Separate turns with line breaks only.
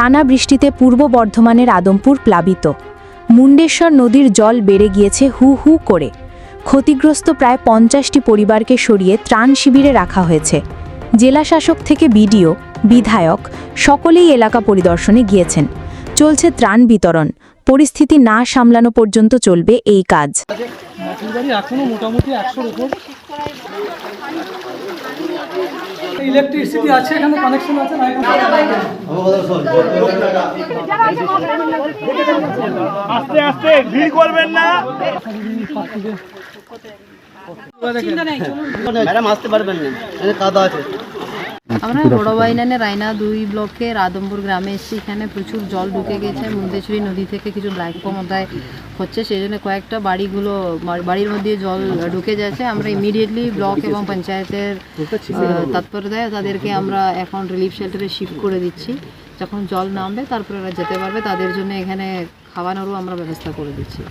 টানা বৃষ্টিতে পূর্ব বর্ধমানের আদমপুর প্লাবিত। মুন্ডেশ্বর নদীর জল বেড়ে গিয়েছে হু হু করে। ক্ষতিগ্রস্ত প্রায় পঞ্চাশটি পরিবারকে সরিয়ে ত্রাণ শিবিরে রাখা হয়েছে। জেলাশাসক থেকে বিডিও, বিধায়ক সকলেই এলাকা পরিদর্শনে গিয়েছেন। চলছে ত্রাণ বিতরণ। পরিস্থিতি না সামলানো পর্যন্ত চলবে এই কাজ।
ইলেকট্রিসিটি আছে এখানে কানেকশন আছে।
আস্তে আস্তে ভিড় করবেন না।
ম্যাডাম আসতে পারবেন না। কাদা আছে।
আমরা বড় বাইনানে রায়না দুই ব্লকের আদমপুর গ্রামে এসেছি। এখানে প্রচুর জল ঢুকে গেছে। মুন্দেশ্বরী নদী থেকে কিছু ব্ল্যাক ব্ল্যাকপমতায় হচ্ছে। সেই জন্য কয়েকটা বাড়িগুলো বাড়ির মধ্যে জল ঢুকে যাচ্ছে। আমরা ইমিডিয়েটলি ব্লক এবং পঞ্চায়েতের তৎপরতায় তাদেরকে আমরা এখন রিলিফ শেল্টারে শিফট করে দিচ্ছি। যখন জল নামবে, তারপরে ওরা যেতে পারবে। তাদের জন্য এখানে খাওয়ানোরও আমরা ব্যবস্থা করে দিচ্ছি।